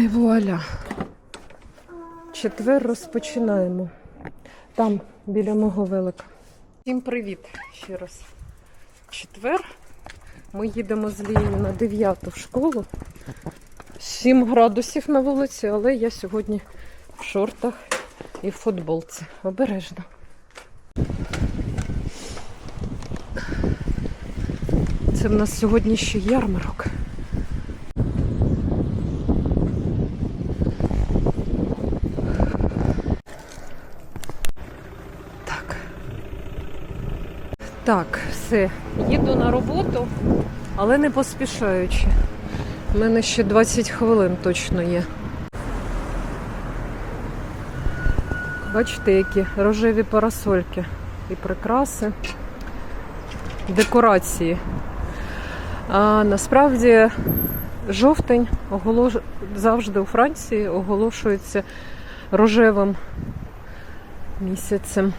І вуаля. Четвер розпочинаємо. Там, біля мого велика. Всім привіт ще раз. Четвер. Ми їдемо з Лією на 9 в школу. 7 градусів на вулиці, але я сьогодні в шортах і в футболці. Обережно. Це в нас сьогодні ще ярмарок. Так, все. Їду на роботу, але не поспішаючи. У мене ще 20 хвилин точно є. Бачите, які рожеві парасольки і прикраси, декорації. А насправді жовтень оголош... завжди у Франції оголошується рожевим місяцем.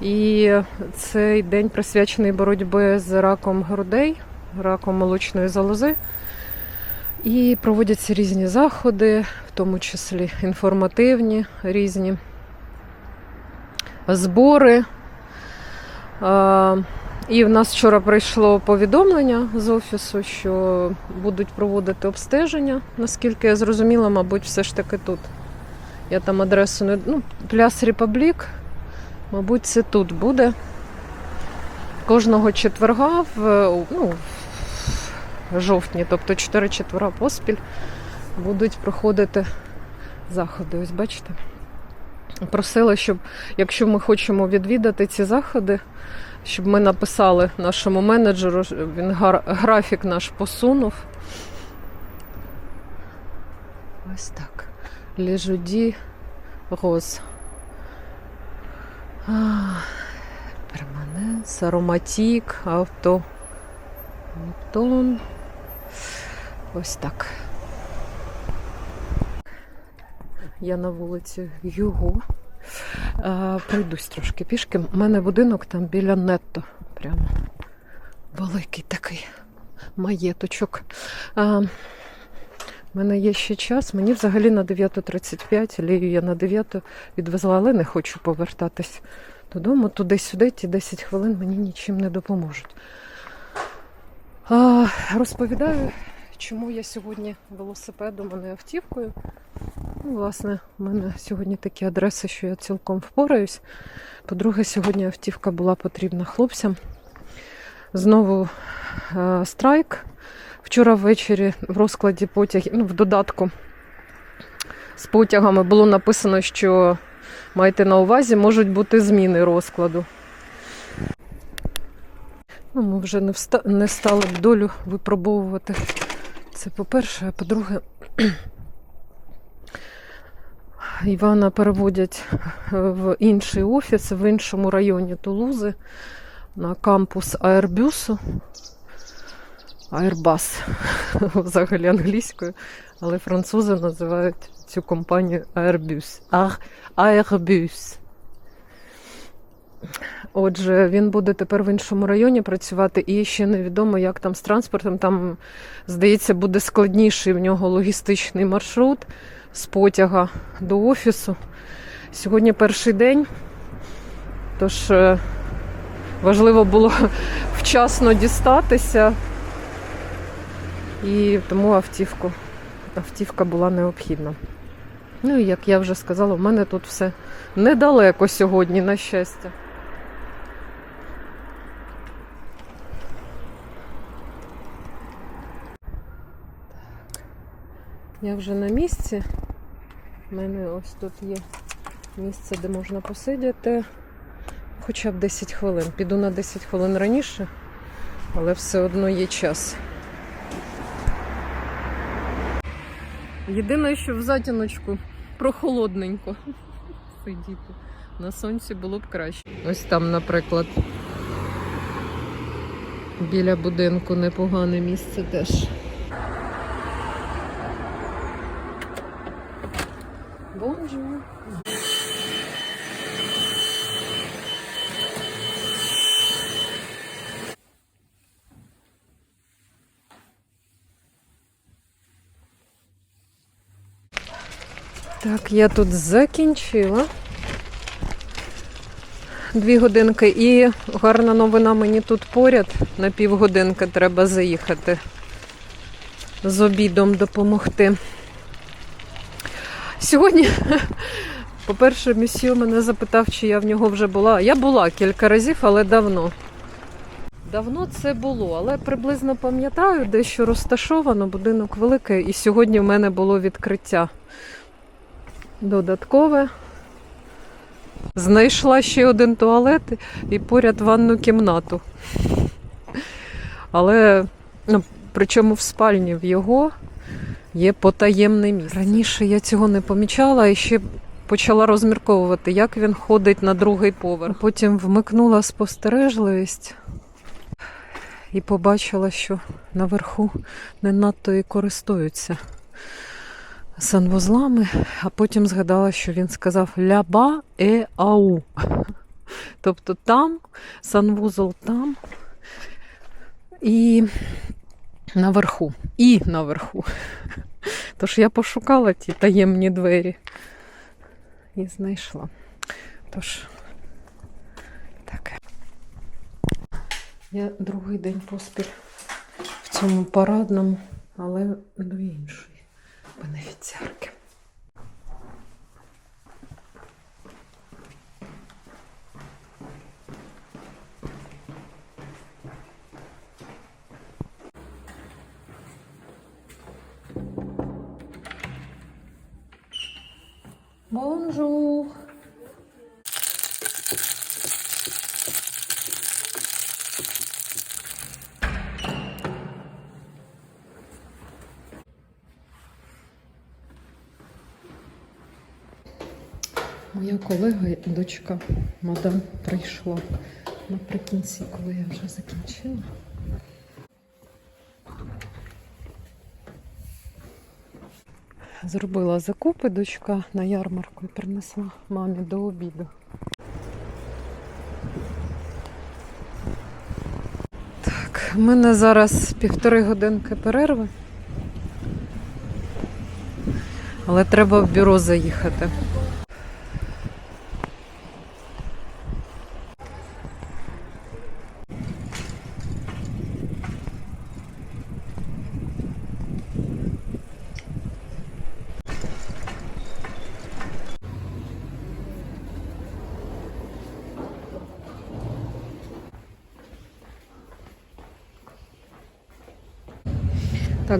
І цей день присвячений боротьбі з раком грудей, раком молочної залози. І проводяться різні заходи, в тому числі інформативні різні збори. І в нас вчора прийшло повідомлення з офісу, що будуть проводити обстеження. Наскільки я зрозуміла, мабуть, все ж таки тут. Я там адресу не. Ну, Пляс Репаблік, мабуть, це тут буде. Кожного четверга в, ну, в жовтні, тобто 4 четверга поспіль, будуть проходити заходи. Ось бачите. Просила, щоб якщо ми хочемо відвідати ці заходи, щоб ми написали нашому менеджеру, він графік наш посунув. Ось так. Лежуді роз. Перманенс, ароматік, авто. Тон. Ось так. Я на вулиці. Е, Пройдусь трошки пішки. У мене будинок там біля нетто. Прямо великий такий маєточок. Е, у мене є ще час. Мені взагалі на 9.35, лію я на 9 відвезла, але не хочу повертатись додому. Туди-сюди, ті 10 хвилин мені нічим не допоможуть. Розповідаю, чому я сьогодні велосипедом, а не автівкою. Ну, власне, у мене сьогодні такі адреси, що я цілком впораюсь. По-друге, сьогодні автівка була потрібна хлопцям. Знову е, страйк. Вчора ввечері в розкладі потягів, ну, в додатку з потягами було написано, що майте на увазі, можуть бути зміни розкладу. Ну, ми вже не, вста... не стали б долю випробовувати. Це по-перше, а по-друге, Івана переводять в інший офіс в іншому районі Тулузи на кампус Аербюсу. Airbus, взагалі англійською, але французи називають цю компанію Airbus. Airbus. Отже, він буде тепер в іншому районі працювати, і ще невідомо, як там з транспортом. Там, здається, буде складніший в нього логістичний маршрут з потяга до офісу. Сьогодні перший день, тож е, важливо було вчасно дістатися, і тому автівку, автівка була необхідна. Ну і як я вже сказала, в мене тут все недалеко сьогодні, на щастя. Я вже на місці. У мене ось тут є місце, де можна посидіти. Хоча б 10 хвилин. Піду на 10 хвилин раніше, але все одно є час. Єдине, що в затіночку прохолодненько сидіти. На сонці було б краще. Ось там, наприклад, біля будинку непогане місце теж. Бонжур. Так, я тут закінчила. Дві годинки і гарна новина мені тут поряд. На півгодинки треба заїхати. З обідом допомогти. Сьогодні, по-перше, місьє мене запитав, чи я в нього вже була. Я була кілька разів, але давно. Давно це було, але приблизно пам'ятаю, де що розташовано, будинок великий, і сьогодні в мене було відкриття додаткове. Знайшла ще один туалет і поряд ванну кімнату. Але, ну, причому в спальні в його є потаємне місце. Раніше я цього не помічала і ще почала розмірковувати, як він ходить на другий поверх. Потім вмикнула спостережливість і побачила, що наверху не надто і користуються санвузлами, а потім згадала, що він сказав ляба е ау. Тобто там, санвузол там і наверху. І наверху. Тож я пошукала ті таємні двері і знайшла. Тож, так. Я другий день поспіль в цьому парадному, але до іншої бенефіціарки. Колега, дочка мадам, прийшла наприкінці, коли я вже закінчила. Зробила закупи дочка на ярмарку і принесла мамі до обіду. Так, в мене зараз півтори годинки перерви. Але треба в бюро заїхати.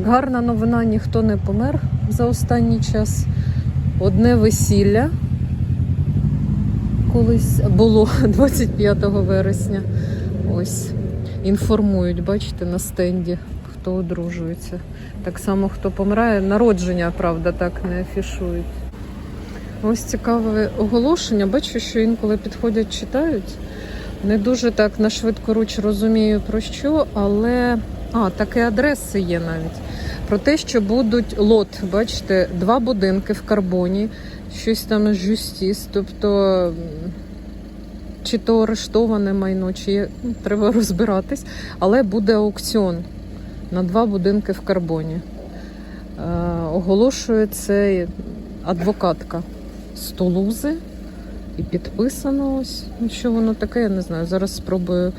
Гарна новина, ніхто не помер за останній час. Одне весілля колись було 25 вересня. Ось інформують, бачите, на стенді, хто одружується. Так само, хто помирає, народження, правда, так не афішують. Ось цікаве оголошення. Бачу, що інколи підходять, читають. Не дуже так на швидкоруч розумію про що, але а, такі адреси є навіть. Про те, що будуть лот, бачите, два будинки в карбоні, щось там з жюстіс, тобто чи то арештоване майно, чи є, ну, треба розбиратись, але буде аукціон на два будинки в карбоні. Е, оголошує це адвокатка з Тулузи. І підписано ось. Ну, що воно таке, я не знаю. Зараз спробую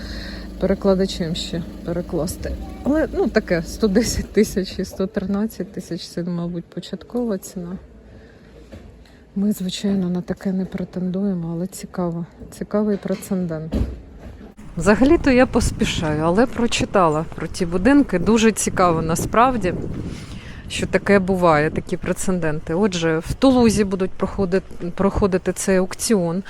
перекладачем ще перекласти. Але ну таке 110 тисяч і 113 тисяч це, мабуть, початкова ціна. Ми, звичайно, на таке не претендуємо, але цікаво. Цікавий прецедент. Взагалі-то я поспішаю, але прочитала про ті будинки. Дуже цікаво насправді, що таке буває, такі прецеденти. Отже, в Тулузі будуть проходити, проходити цей аукціон.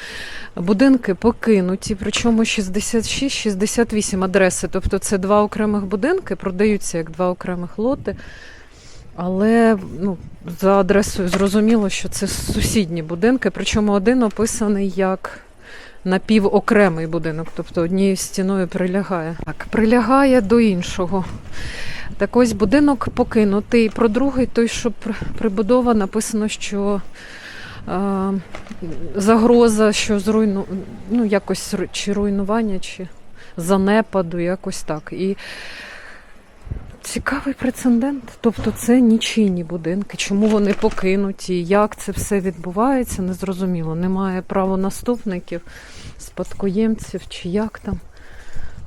Будинки покинуті, причому 66-68 адреси. Тобто це два окремих будинки, продаються як два окремих лоти. Але ну, за адресою зрозуміло, що це сусідні будинки, причому один описаний як напівокремий будинок, тобто однією стіною прилягає. Так, прилягає до іншого. Так ось будинок покинутий. Про другий, той, що прибудова, написано, що е, загроза, що зруйну... ну, якось чи руйнування, чи занепаду, якось так. І цікавий прецедент. Тобто це нічийні будинки. Чому вони покинуті? Як це все відбувається, незрозуміло. Немає правонаступників, спадкоємців чи як там.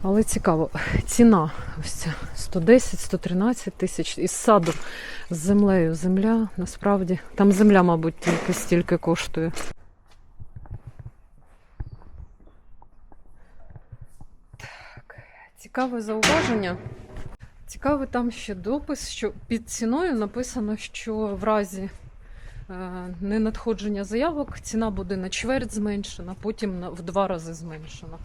Але цікаво, ціна ось ця 110-113 тисяч із саду з землею. Земля насправді там земля, мабуть, тільки стільки коштує. Так, цікаве зауваження. Цікавий там ще допис, що під ціною написано, що в разі е, ненадходження заявок ціна буде на чверть зменшена, потім в два рази зменшена.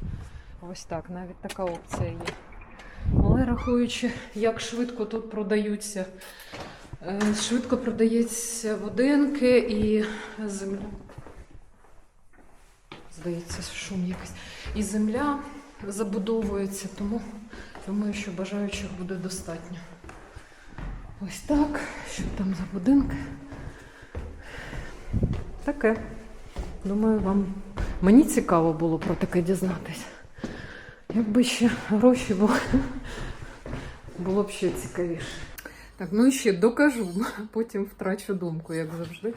Ось так, навіть така опція є. Але рахуючи, як швидко тут продаються, е, швидко продаються будинки і земля. Здається, шум якийсь. І земля забудовується, тому думаю, що бажаючих буде достатньо. Ось так. Що там за будинки? Таке. Думаю, вам мені цікаво було про таке дізнатися. Якби ще гроші були, було б ще цікавіше. Так, ну і ще докажу, потім втрачу думку, як завжди.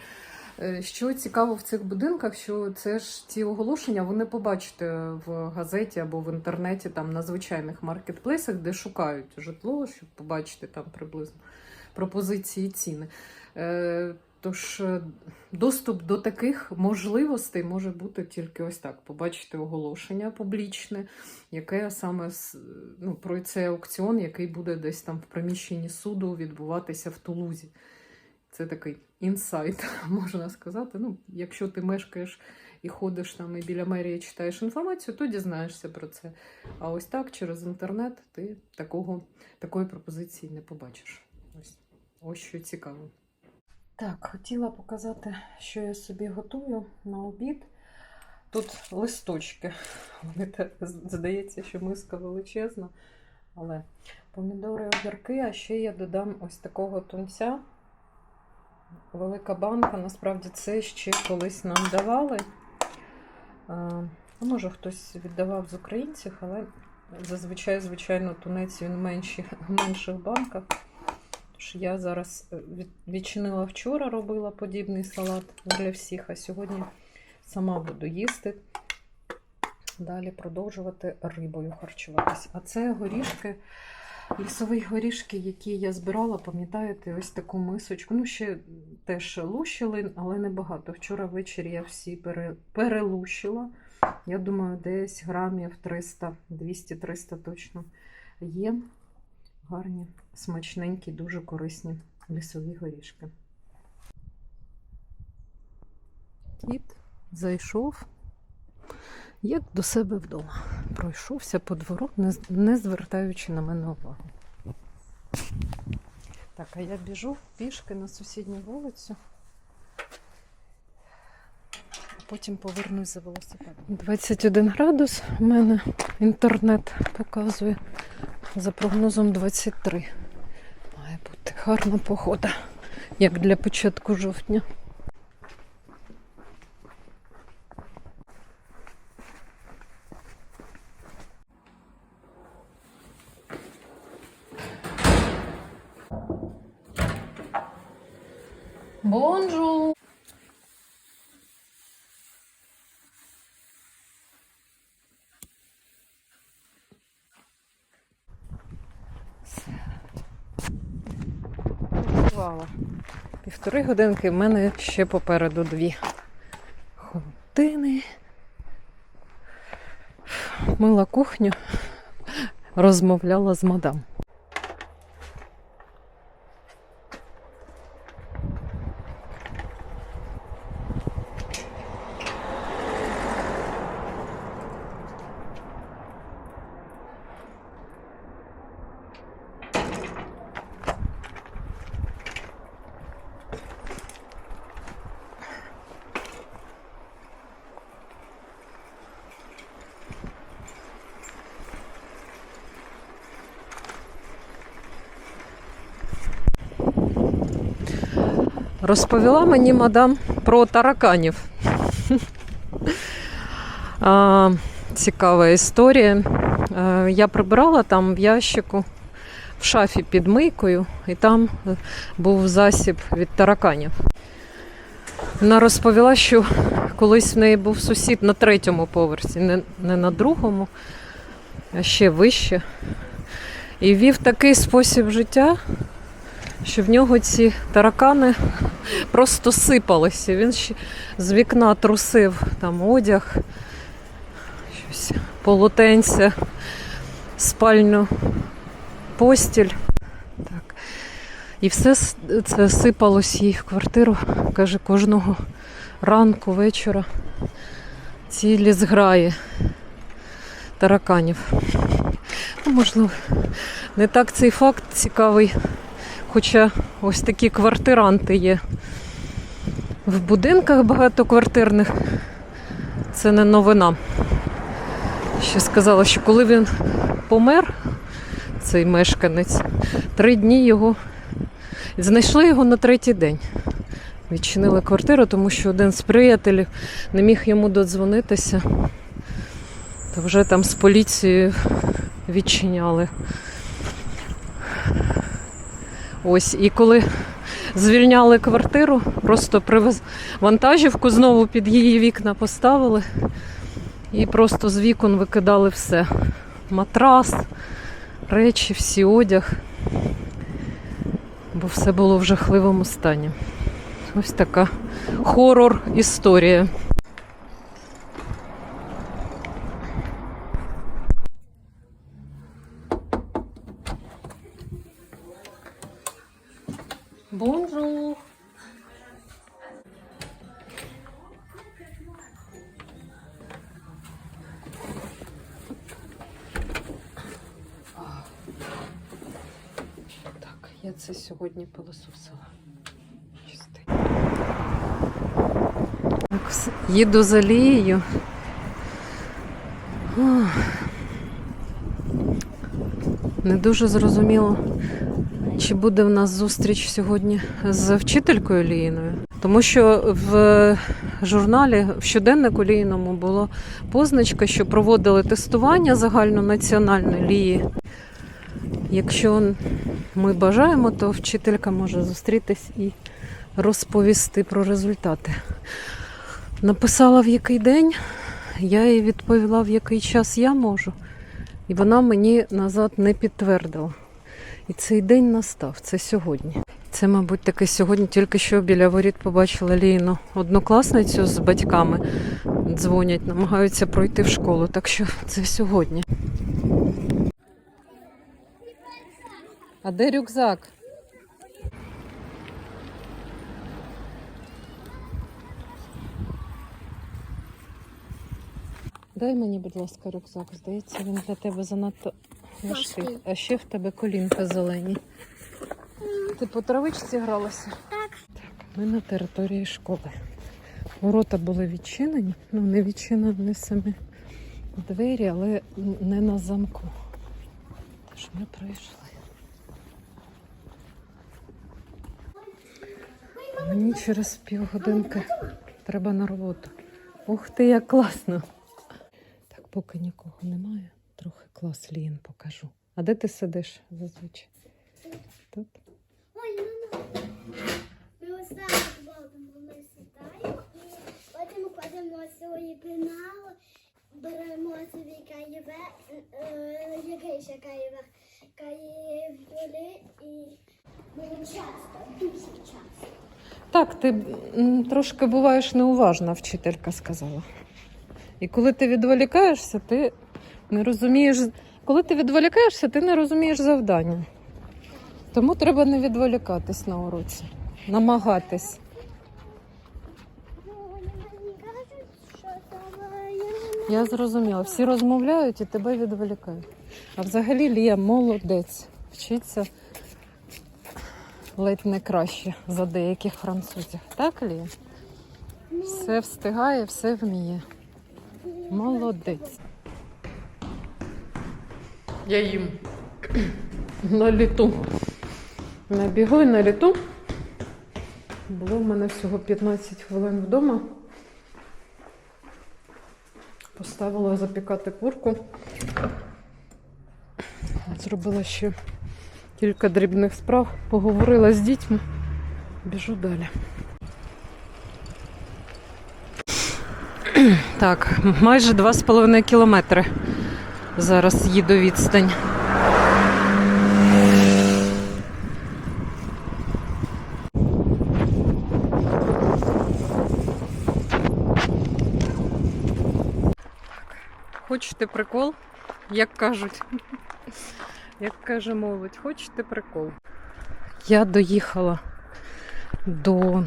Е, Що цікаво в цих будинках, що це ж ці оголошення ви не побачите в газеті або в інтернеті, там на звичайних маркетплейсах, де шукають житло, щоб побачити там приблизно пропозиції ціни. Е, Тож е, доступ до таких можливостей може бути тільки ось так: побачити оголошення публічне, яке саме ну, про цей аукціон, який буде десь там в приміщенні суду відбуватися в Тулузі. Це такий інсайт, можна сказати. Ну, якщо ти мешкаєш і ходиш там і біля мерії читаєш інформацію, то дізнаєшся про це. А ось так, через інтернет, ти такого, такої пропозиції не побачиш. Ось, ось що цікаво. Так, хотіла показати, що я собі готую на обід. Тут листочки. Вони здається, що миска величезна. Але помідори, огірки, а ще я додам ось такого тунця. Велика банка, насправді це ще колись нам давали. А, ну, може, хтось віддавав з українців, але зазвичай, звичайно, тунець він в менших банках. Тож я зараз е, відчинила вчора, робила подібний салат для всіх, а сьогодні сама буду їсти. Далі продовжувати рибою харчуватись. А це горішки, лісові горішки, які я збирала, пам'ятаєте, ось таку мисочку. Ну, ще теж лущили, але небагато. Вчора ввечері я всі пере, перелущила. Я думаю, десь грамів 300, 200-300 точно є. Гарні, смачненькі, дуже корисні лісові горішки. Кіт зайшов як до себе вдома. Пройшовся по двору, не, звертаючи на мене увагу. Так, а я біжу пішки на сусідню вулицю. Потім повернусь за велосипедом. 21 градус у мене інтернет показує. За прогнозом 23. Має бути гарна погода, як для початку жовтня. Бонжу! Півтори годинки в мене ще попереду дві години. Мила кухню, розмовляла з мадам. Розповіла мені мадам про тараканів. Цікава історія. Е, Я прибирала там в ящику в шафі під мийкою, і там був засіб від тараканів. Вона розповіла, що колись в неї був сусід на третьому поверсі, не, не на другому, а ще вище. І вів такий спосіб життя, що в нього ці таракани просто сипалися. Він ще з вікна трусив там одяг, щось, полотенця, спальню, постіль. Так. І все це сипалось їй в квартиру, каже, кожного ранку, вечора. Цілі зграї тараканів. Ну, можливо, не так цей факт цікавий, хоча ось такі квартиранти є. В будинках багатоквартирних це не новина. Ще сказала, що коли він помер, цей мешканець, три дні його знайшли його на третій день. Відчинили квартиру, тому що один з приятелів не міг йому додзвонитися. То вже там з поліцією відчиняли. Ось, і коли звільняли квартиру, просто привез вантажівку, знову під її вікна поставили і просто з вікон викидали все. Матрас, речі, всі одяг. Бо все було в жахливому стані. Ось така хорор історія. Бонжур. Так, я це сьогодні пилососила. Чистий. Так, все. Їду з Алією. Ох. Не дуже зрозуміло, чи буде в нас зустріч сьогодні з вчителькою Ліїною. Тому що в журналі в щоденнику Ліїному було позначка, що проводили тестування загальнонаціональне Лії. Якщо ми бажаємо, то вчителька може зустрітись і розповісти про результати. Написала в який день, я їй відповіла, в який час я можу. І вона мені назад не підтвердила. І цей день настав, це сьогодні. Це, мабуть, таки сьогодні тільки що біля воріт побачила Ліну однокласницю з батьками. Дзвонять, намагаються пройти в школу. Так що це сьогодні. А де рюкзак? Дай мені, будь ласка, рюкзак. Здається, він для тебе занадто важкий. А ще в тебе колінка зелені. Ти по травичці гралася? Так. Так, ми на території школи. Ворота були відчинені, ну не відчинені самі двері, але не на замку. Тож ми прийшли. Мені через півгодинки треба на роботу. Ух ти, як класно! Поки нікого немає, трохи клас Лін покажу. А де ти сидиш зазвичай? Тут? Ой, ну, ну. Ми ось так робимо. Ми сідаємо і потім кладемо свої пенали, беремо собі каєве, е, який ще каєве, каєвюли і дуже часто, дуже часто. Так, ти трошки буваєш неуважна, вчителька сказала. І коли ти відволікаєшся, ти не розумієш. Коли ти відволікаєшся, ти не розумієш завдання. Тому треба не відволікатись на уроці, намагатись. Я зрозуміла, всі розмовляють і тебе відволікають. А взагалі Лія молодець. Вчиться ледь не краще за деяких французів. Так, Лія? Все встигає, все вміє. Молодець. Я їм на літу. На бігу і на літу. Було в мене всього 15 хвилин вдома. Поставила запікати курку. Зробила ще Кілька дрібних справ. Поговорила з дітьми. Біжу далі. Так, майже 2,5 кілометри. Зараз їду відстань. Хочете прикол? Як кажуть. Як каже молодь, хочете прикол? Я доїхала до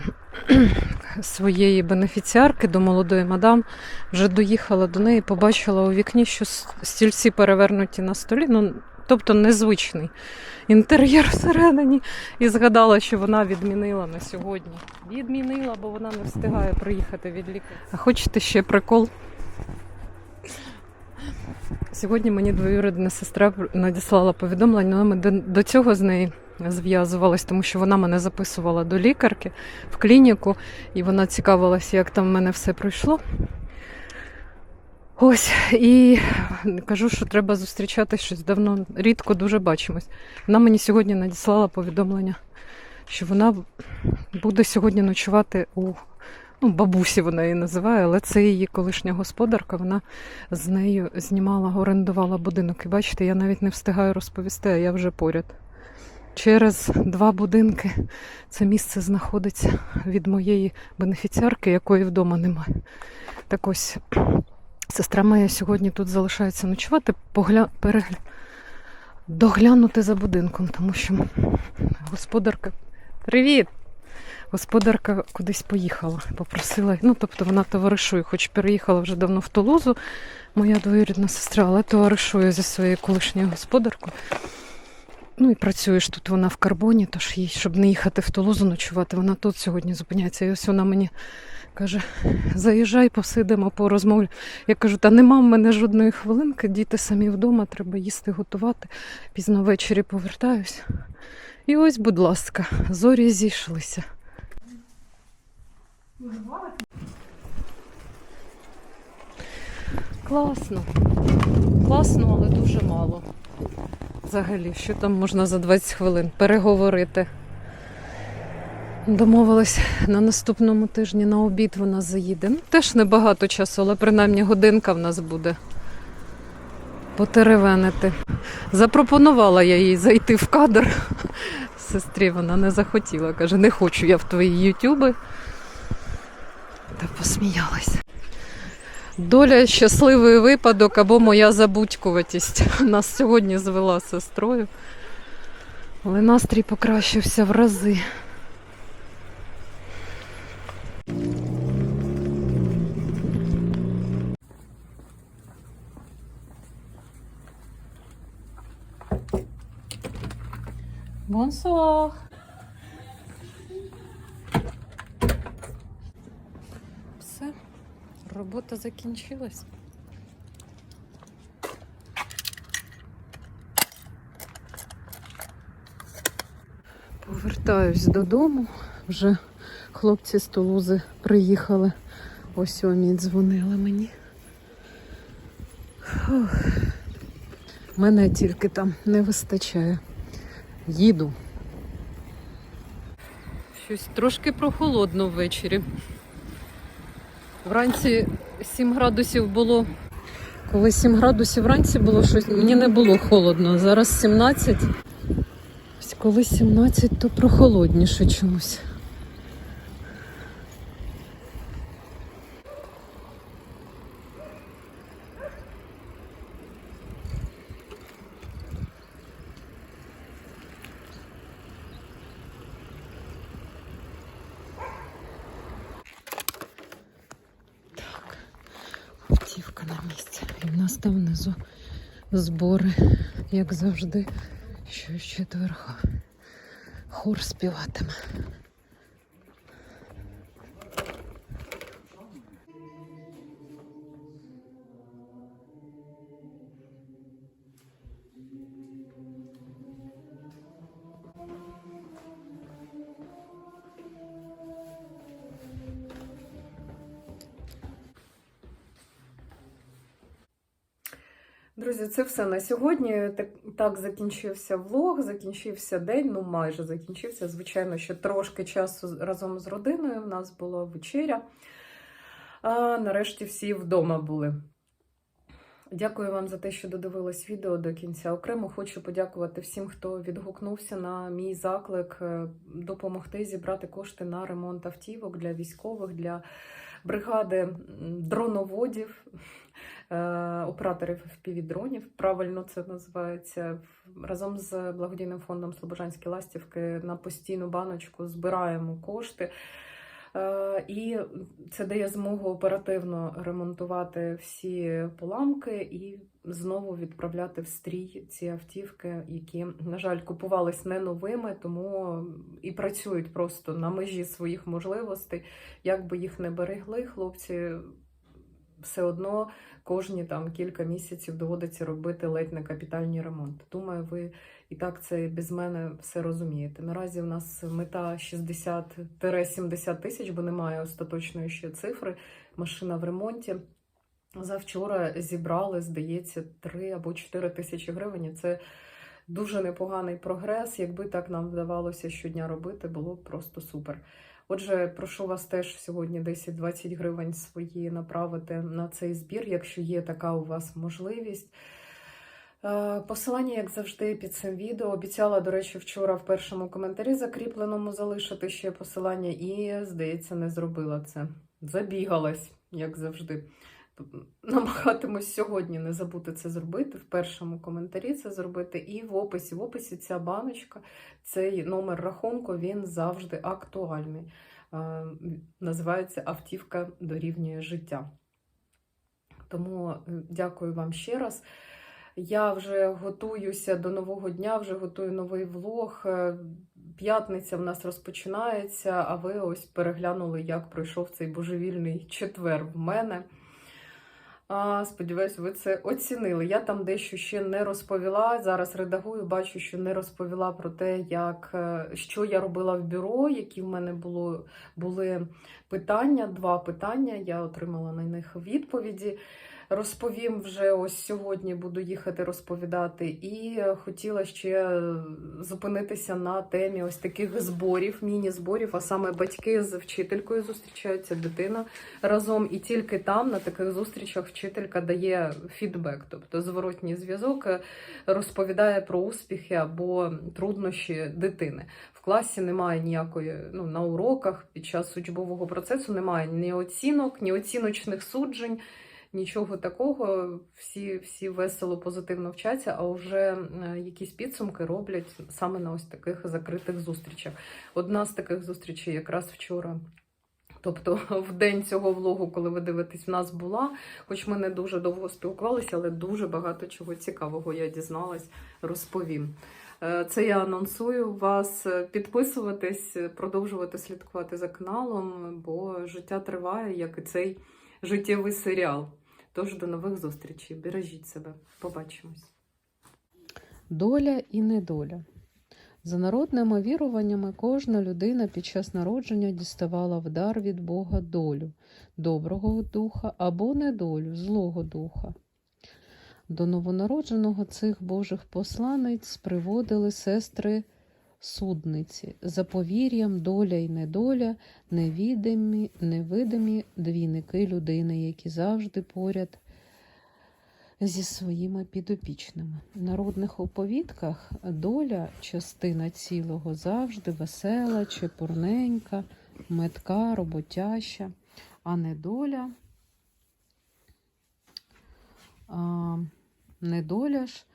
своєї бенефіціарки, до молодої мадам. Вже доїхала до неї, побачила у вікні, що стільці перевернуті на столі. Ну, тобто незвичний інтер'єр всередині. І згадала, що вона відмінила на сьогодні. Відмінила, бо вона не встигає приїхати від лікаря. А хочете ще прикол? Сьогодні мені двоюрідна сестра надіслала повідомлення, але ми до, цього з нею зв'язувалась, тому що вона мене записувала до лікарки в клініку, і вона цікавилася, як там в мене все пройшло. Ось, і кажу, що треба зустрічатись щось давно, рідко дуже бачимось. Вона мені сьогодні надіслала повідомлення, що вона буде сьогодні ночувати у ну, бабусі, вона її називає, але це її колишня господарка. Вона з нею знімала, орендувала будинок. І бачите, я навіть не встигаю розповісти, а я вже поряд. Через два будинки це місце знаходиться від моєї бенефіціарки, якої вдома немає. Так ось сестра моя сьогодні тут залишається ночувати, погля... перегля... доглянути за будинком, тому що господарка. Привіт! Господарка кудись поїхала, попросила. Ну, тобто вона товаришує, хоч переїхала вже давно в Тулузу, моя двоюрідна сестра, але товаришує зі своєю колишньою господаркою. Ну і працює ж тут вона в карбоні, тож їй, щоб не їхати в Тулузу ночувати, вона тут сьогодні зупиняється. І ось вона мені каже: заїжджай, посидимо, порозмовляємо. Я кажу, та нема в мене жодної хвилинки, діти самі вдома, треба їсти, готувати. Пізно ввечері повертаюсь. І ось, будь ласка, зорі зійшлися. Класно. Класно, але дуже мало. Взагалі, що там можна за 20 хвилин переговорити. Домовилась на наступному тижні на обід вона заїде. Ну, теж небагато часу, але принаймні годинка в нас буде потеревенити. Запропонувала я їй зайти в кадр. Сестрі вона не захотіла. Каже, не хочу я в твої ютюби. Та посміялась. Доля щасливий випадок або моя забудькуватість нас сьогодні звела з сестрою. Але настрій покращився в рази. Бонсуар. Все, робота закінчилась. Повертаюсь додому. Вже хлопці з Тулузи приїхали. О сьомій дзвонили мені. Фух. Мене тільки там не вистачає. Їду. Щось трошки прохолодно ввечері. Вранці 7 градусів було. Коли 7 градусів вранці було щось, мені не було холодно. Зараз 17. Ось коли 17, то прохолодніше чомусь. Автівка на місці. І в нас там внизу збори, як завжди, що четверга. Хор співатиме. Друзі, це все на сьогодні. Так, так закінчився влог, закінчився день, ну майже закінчився. Звичайно, ще трошки часу разом з родиною. У нас була вечеря. А нарешті всі вдома були. Дякую вам за те, що додивились відео до кінця. Окремо хочу подякувати всім, хто відгукнувся на мій заклик е, допомогти зібрати кошти на ремонт автівок для військових, для бригади дроноводів, операторів FPV-дронів, правильно це називається. Разом з благодійним фондом Слобожанські ластівки на постійну баночку збираємо кошти. Е, І це дає змогу оперативно ремонтувати всі поламки і знову відправляти в стрій ці автівки, які, на жаль, купувались не новими, тому і працюють просто на межі своїх можливостей. Як би їх не берегли, хлопці все одно кожні там кілька місяців доводиться робити ледь не капітальні ремонти. Думаю, ви і так це без мене все розумієте. Наразі в нас мета 60-70 тисяч, бо немає остаточної ще цифри. Машина в ремонті. Завчора зібрали, здається, 3 або 4 тисячі гривень. Це дуже непоганий прогрес. Якби так нам вдавалося щодня робити, було б просто супер. Отже, прошу вас теж сьогодні 10-20 гривень свої направити на цей збір, якщо є така у вас можливість. Е, Посилання, як завжди, під цим відео. Обіцяла, до речі, вчора в першому коментарі закріпленому залишити ще посилання, і, здається, не зробила це. Забігалась, як завжди. Намагатимусь сьогодні не забути це зробити. В першому коментарі це зробити. І в описі. В описі ця баночка, цей номер рахунку, він завжди актуальний. Е, Називається Автівка дорівнює життя. Тому е, дякую вам ще раз. Я вже готуюся до нового дня, вже готую новий влог. Е, П'ятниця в нас розпочинається, а ви ось переглянули, як пройшов цей божевільний четвер в мене. Сподіваюсь, ви це оцінили. Я там дещо ще не розповіла. Зараз редагую, бачу, що не розповіла про те, як, е, що я робила в бюро, які в мене було, були питання, два питання. Я отримала на них відповіді. Розповім вже ось сьогодні буду їхати розповідати. І е, хотіла ще е, зупинитися на темі ось таких зборів, міні-зборів, а саме батьки з вчителькою зустрічаються, дитина разом, і тільки там, на таких зустрічах, вчителька дає фідбек, тобто зворотній зв'язок е, розповідає про успіхи або труднощі дитини. В класі немає ніякої, ну на уроках під час учбового процесу немає ні оцінок, ні оціночних суджень. Нічого такого, всі всі весело, позитивно вчаться, а вже е, якісь підсумки роблять саме на ось таких закритих зустрічах. Одна з таких зустрічей якраз вчора. Тобто в день цього влогу, коли ви дивитесь, в нас була, хоч ми не дуже довго спілкувалися, але дуже багато чого цікавого я дізналась, розповім. Е, Це я анонсую вас е, підписуватись, продовжувати слідкувати за каналом, бо життя триває, як і цей життєвий серіал. Тож до нових зустрічей. Бережіть себе. Побачимось. Доля і недоля. За народними віруваннями, кожна людина під час народження діставала в дар від Бога долю доброго духа або недолю злого духа. До новонародженого цих Божих посланець приводили сестри судниці, за повір'ям, доля і недоля, невідомі, невидимі двійники людини, які завжди поряд зі своїми підопічними. В народних оповідках доля частина цілого завжди весела, чепурненька, метка, роботяща, а недоля. А, недоля ж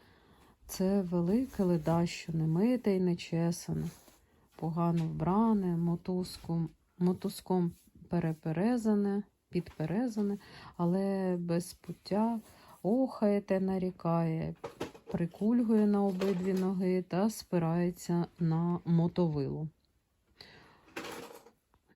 це велике ледащо, немите й нечесане, погано вбране, мотузком, мотузком переперезане, підперезане, але без пуття охає те нарікає, прикульгує на обидві ноги та спирається на мотовилу.